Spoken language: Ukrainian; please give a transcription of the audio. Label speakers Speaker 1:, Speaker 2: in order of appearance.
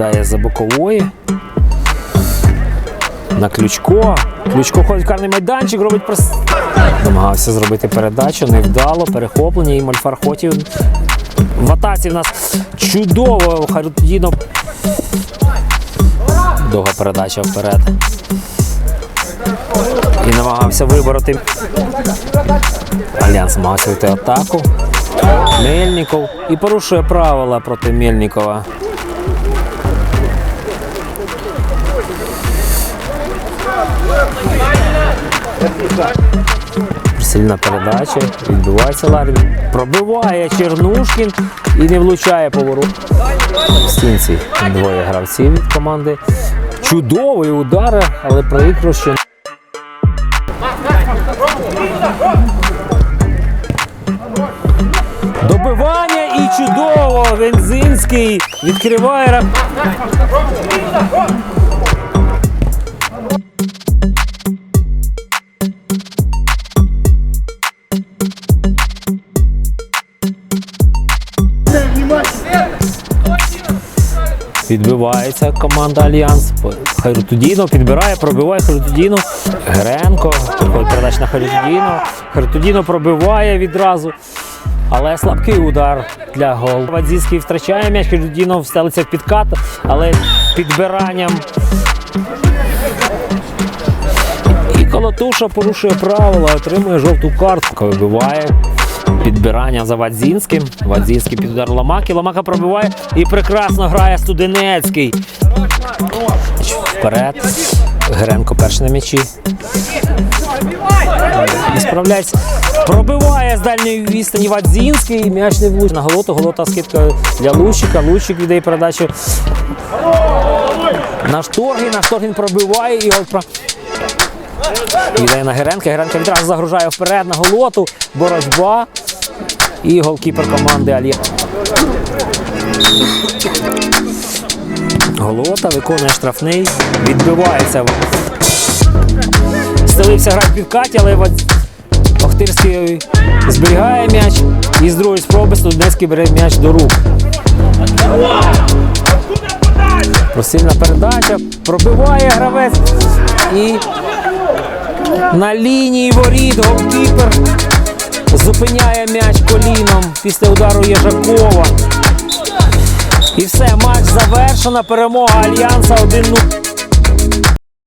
Speaker 1: кидає за бокової. На ключко. Ключко ходить в карний майданчик, робить прос... Намагався зробити передачу, невдало, перехоплення і Мальфархотів. В атаці в нас чудово Харутдіно. Довга передача вперед. І намагався вибороти. Альянс намагався вийти атаку. Мельников і порушує правила проти Мельникова. Сильна передача, відбивається Ларін. Пробиває Чернушкін і не влучає поворот. Стінці двоє гравців від команди. Чудовий удар, але прикро, що Добивання і чудово! Вензинський відкриває. Відбивається команда Альянс. Хайрутудіно підбирає, пробиває Хайрутудіно. Гренко. Передача на Хайрутудіно. Хайрутудіно пробиває відразу. Але слабкий удар для гол. Вадзінський втрачає м'яч, Хайрутудіно встелиться в підкат, але підбиранням. І Колотуша порушує правила, отримує жовту картку. Вибиває підбирання за Вадзінським. Вадзінський під удар Ламаки. Ламака пробиває і прекрасно грає Студенецький. Вперед. Гренко перший на м'ячі. Не справляється. Пробиває з дальньої відстані Вадзінський. М'яч не влучив. На голоту. Голота скидка для Лущика. Лущик віддає передачу. На Шторгін. На Шторгін пробиває і про... Віддає на Геренка. Геренка відразу загружає вперед на голоту. Боротьба. І голкіпер команди Альє. Голота виконує штрафний. Відбивається. Стелився грати під Каті, але Охтирський зберігає м'яч. І з другої спроби Студенський бере м'яч до рук. Просильна передача. Пробиває гравець. І на лінії воріт голкіпер зупиняє м'яч коліном після удару Єжакова. І все, матч завершено. Перемога Альянса 1-0.